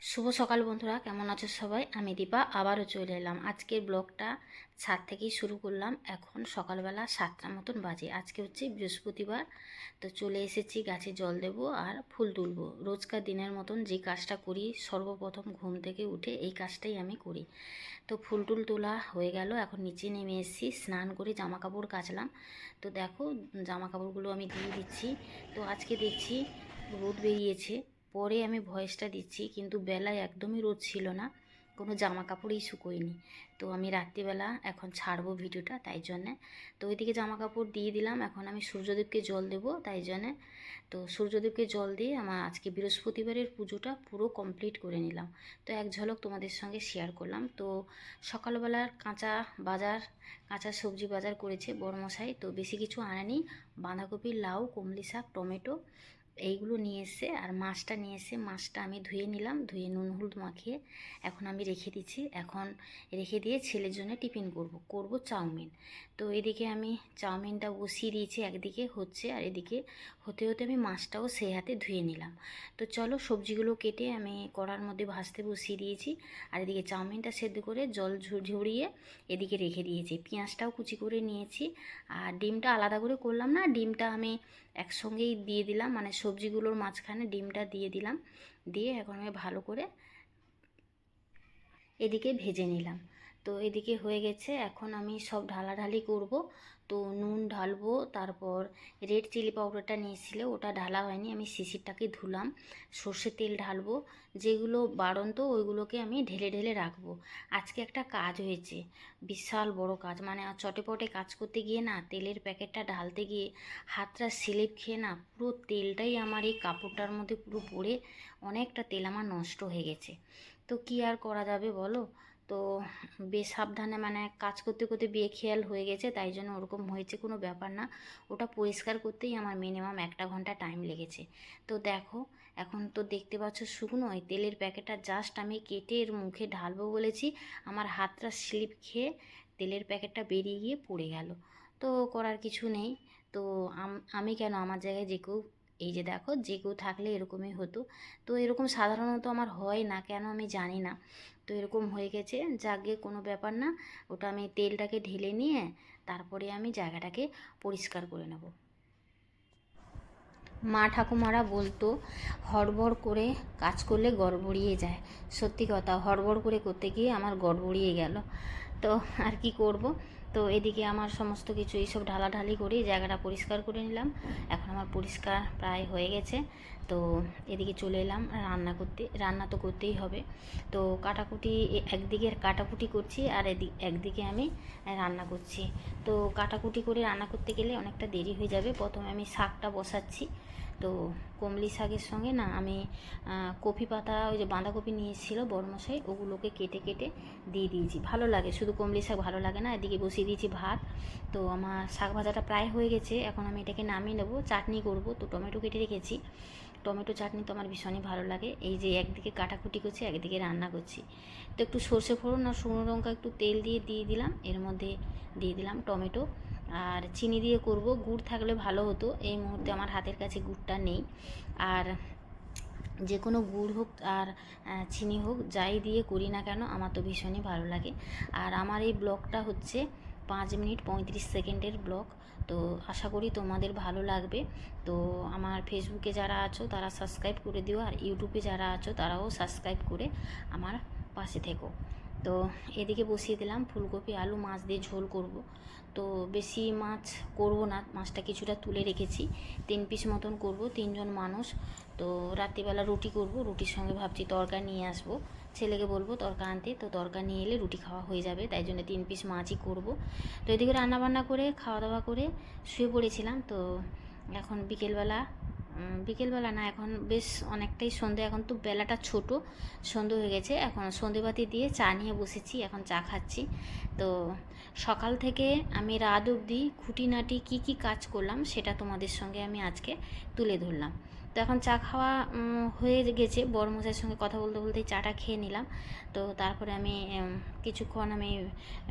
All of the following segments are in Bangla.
শুভ সকাল বন্ধুরা, কেমন আছো সবাই? আমি দীপা, আবারও চলে এলাম। আজকের ব্লগটা ছাদ থেকেই শুরু করলাম। এখন সকালবেলা সাতটার মতন বাজে। আজকে হচ্ছে বৃহস্পতিবার, তো চলে এসেছি গাছে জল দেবো আর ফুল তুলব। রোজকার দিনের মতন যে কাজটা করি, সর্বপ্রথম ঘুম থেকে উঠে এই কাজটাই আমি করি। তো ফুল টুল তোলা হয়ে গেল, এখন নিচে নেমে এসেছি, স্নান করে জামা কাপড় কাচলাম। তো দেখো জামা কাপড়গুলো আমি দিয়ে দিচ্ছি। তো আজকে দেখছি রোদ বেরিয়েছে। পরে আমি ভয়েসটা দিচ্ছি, কিন্তু বেলায় একদমই রোদ ছিল না, কোনো জামা কাপড়ই শুকোয়নি তো আমি রাত্রিবেলা এখন ছাড়বো ভিডিওটা, তাই জন্যে। তো ওইদিকে জামা কাপড় দিয়ে দিলাম, এখন আমি সূর্যদেবকে জল দেবো, তাই জন্যে। তো সূর্যদেবকে জল দিয়ে আমার আজকে বৃহস্পতিবারের পুজোটা পুরো কমপ্লিট করে নিলাম। তো এক ঝলক তোমাদের সঙ্গে শেয়ার করলাম। তো সকালবেলার কাঁচা বাজার, কাঁচা সবজি বাজার করেছে বড়মশাই, তো বেশি কিছু আনেনি। বাঁধাকপি লাউ, কুমলি শাক, টমেটো এইগুলো নিয়ে এসে আর মাছটা নিয়ে এসে মাছটা আমি ধুয়ে নিলাম, ধুয়ে নুন, হলুদ মাখিয়ে এখন আমি রেখে দিচ্ছি। এখন রেখে দিয়ে ছেলের জন্য টিফিন করব করব চাউমিন। তো এদিকে আমি চাউমিনটা বসিয়ে দিয়েছি, একদিকে হচ্ছে আর এদিকে হতে হতে আমি মাছটাও সে হাতে ধুয়ে নিলাম। তো চলো সবজিগুলো কেটে আমি কড়ার মধ্যে ভাজতে বসিয়ে দিয়েছি। আর এদিকে চাউমিনটা সেদ্ধ করে জল ঝরিয়ে এদিকে রেখে দিয়েছি। পেঁয়াজটাও কুচি করে নিয়েছি। আর ডিমটা আলাদা করে করলাম না, ডিমটা আমি একসঙ্গেই দিয়ে দিলাম মানে সবজিগুলোর মাঝখানে ডিমটা দিয়ে দিলাম। দিয়ে এখন আমি ভালো করে এদিকে ভেজে নিলাম। তো এদিকে হয়ে গেছে। এখন আমি সব ঢালাঢালি করব। তো নুন ঢালবো, তারপর রেড চিলি পাউডারটা নিয়েছিল, ওটা ঢালা হয়নি, আমি শিশিরটাকে ধুলাম। সর্ষের তেল ঢালবো, যেগুলো বাড়ন্ত ওইগুলোকে আমি ঢেলে ঢেলে রাখব। আজকে একটা কাজ হয়েছে, বিশাল বড় কাজ। মানে চটেপটে কাজ করতে গিয়ে না, তেলের প্যাকেটটা ঢালতে গিয়ে হাতটা স্লিপ খেয়ে না, পুরো তেলটাই আমার এই কাপড়টার মধ্যে পুরো পড়ে, অনেকটা তেল আমার নষ্ট হয়ে গেছে। তো কি আর করা যাবে বলো? তো বেসাবধানে মানে কাজ করতে করতে বেখেয়াল হয়ে গেছে, তাই জন্য ওরকম হয়েছে কোনো ব্যাপার না। ওটা পরিষ্কার করতেই আমার মিনিমাম একটা ঘণ্টা টাইম লেগেছে। তো দেখো, এখন তো দেখতে পাচ্ছ শুকনো, এই তেলের প্যাকেটটা জাস্ট আমি কেটে এর মুখে ঢালবো বলেছি, আমার হাতটা স্লিপ খেয়ে তেলের প্যাকেটটা বেরিয়ে গিয়ে পড়ে গেল। তো করার কিছু নেই। তো আমি কেন আমার জায়গায় যে কেউ এই যে দেখো যে কেউ থাকলে এরকমই হতো। তো এরকম সাধারণত আমার হয় না, কেন আমি জানি না। তো এরকম হয়ে গেছে, যাকে কোনো ব্যাপার না, ওটা আমি তেলটাকে ঢেলে নিয়ে তারপরে আমি জায়গাটাকে পরিষ্কার করে নেব। মা ঠাকুমারা বলতো, হড়বড় করে কাজ করলে গড়বড়িয়ে যায়। সত্যি কথা, হড়বড় করে করতে গিয়ে আমার গড়বড়িয়ে গেল। তো আর কি করব? তো এদিকে আমার সমস্ত কিছু এইসব ঢালাঢালি করে জায়গাটা পরিষ্কার করে নিলাম। এখন আমার পরিষ্কার প্রায় হয়ে গেছে। তো এদিকে চলে এলাম রান্না করতে। রান্না তো করতেই হবে। তো কাটাকুটি একদিকে কাটাকুটি করছি আর এদিক একদিকে আমি রান্না করছি। তো কাটাকুটি করে রান্না করতে গেলে অনেকটা দেরি হয়ে যাবে। প্রথমে আমি শাকটা বসাচ্ছি। তো কমলি শাকের সঙ্গে না আমি কপি পাতা, ওই যে বাঁধাকপি নিয়েছিল বড়মশাই, ওগুলোকে কেটে কেটে দিয়ে দিয়েছি। ভালো লাগে, শুধু কমলি শাক ভালো লাগে না, এদিকে বসিয়ে দিয়েছি ভাত। তো আমার শাক ভাজাটা প্রায় হয়ে গেছে, এখন আমি এটাকে নামিয়ে নেব, চাটনি করব। তো টমেটো কেটে রেখেছি। টমেটো চাটনি তো আমার ভীষণই ভালো লাগে, এই যে একদিকে কাটাকুটি করছি, একদিকে রান্না করছি। তো একটু সর্ষে ফোড়ন আর শুকনো লঙ্কা একটু তেল দিয়ে দিয়ে দিলাম, এর মধ্যে দিয়ে দিলাম টমেটো। আর চিনি দিয়ে করব। গুড় থাকলে ভালো হতো। এই মুহূর্তে আমার হাতের কাছে গুড়টা নেই। আর যে কোনো গুড় হোক আর চিনি হোক, যাই দিয়ে করি না কেন, আমার তো ভীষণই ভালো লাগে। আর আমার এই ব্লগটা হচ্ছে পাঁচ মিনিট পঁয়ত্রিশ সেকেন্ডের ব্লগ। তো আশা করি তোমাদের ভালো লাগবে। তো আমার ফেসবুকে যারা আছো, তারা সাবস্ক্রাইব করে দিও। আর ইউটিউবে যারা আছো, তারাও সাবস্ক্রাইব করে আমার পাশে থেকো। তো এদিকে বসিয়ে দিলাম ফুলকপি, আলু, মাছ দিয়ে ঝোল করব। তো বেশি মাছ করব না, মাছটা কিছুটা তুলে রেখেছি। তিন পিস মতন করব, তিনজন মানুষ। তো রাত্রিবেলা রুটি করব, রুটির সঙ্গে ভাবছি তরকা নিয়ে আসব। ছেলেকে বলব তরকা আনতে, তো তরকা নিয়ে এলে রুটি খাওয়া হয়ে যাবে, তাই জন্য তিন পিস মাছই করব। তো এদিকে রান্নাবান্না করে, খাওয়া দাওয়া করে শুয়ে পড়েছিলাম, তো এখন বিকেলবেলা বিকেলবেলা না, এখন বেশ অনেকটাই সন্ধে, এখন তো বেলাটা ছোট, সন্ধে হয়ে গেছে, এখন সন্ধেবাতি দিয়ে চা নিয়ে বসেছি, এখন চা খাচ্ছি। তো সকাল থেকে আমি রাত অবধি খুঁটিনাটি কী কী কাজ করলাম, সেটা তোমাদের সঙ্গে আমি আজকে তুলে ধরলাম। তো এখন চা খাওয়া হয়ে গেছে। বড়মশাইয়ের সঙ্গে কথা বলতে বলতেই চাটা খেয়ে নিলাম। তো তারপরে আমি কিছুক্ষণ আমি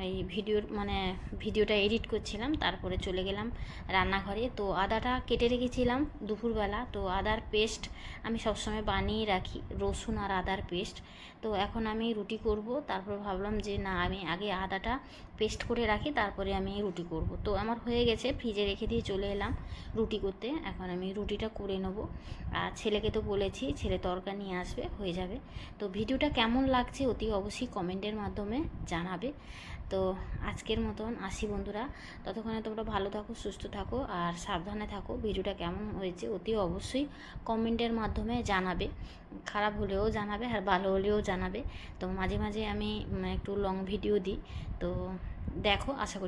এই ভিডিওর মানে ভিডিওটা এডিট করছিলাম। তারপরে চলে গেলাম রান্নাঘরে। তো আদাটা কেটে রেখেছিলাম দুপুরবেলা। তো আদার পেস্ট আমি সবসময় বানিয়ে রাখি, রসুন আর আদার পেস্ট। তো এখন আমি রুটি করব। তারপর ভাবলাম যে না, আমি আগে আদাটা পেস্ট করে রাখি, তারপরে আমি রুটি করব। তো আমার হয়ে গেছে, ফ্রিজে রেখে দিয়ে চলে এলাম রুটি করতে। এখন আমি রুটিটা করে নেব। আর ছেলেকে তো বলেছি, ছেলে তরকা নিয়ে আসবে, হয়ে যাবে। তো ভিডিওটা কেমন লাগছে অতি অবশ্যই কমেন্টের মাধ্যমে জানাবে। তো আজকের মতন আসি বন্ধুরা। ততক্ষণে তোমরা ভালো থাকো, সুস্থ থাকো আর সাবধানে থাকো। ভিডিওটা কেমন হয়েছে অতি অবশ্যই কমেন্টের মাধ্যমে জানাবে। খারাপ হলেও জানাবে আর ভালো হলেও জানাবে। তো মাঝে মাঝে আমি একটু লং ভিডিও দিই। তো দেখো, আশা করি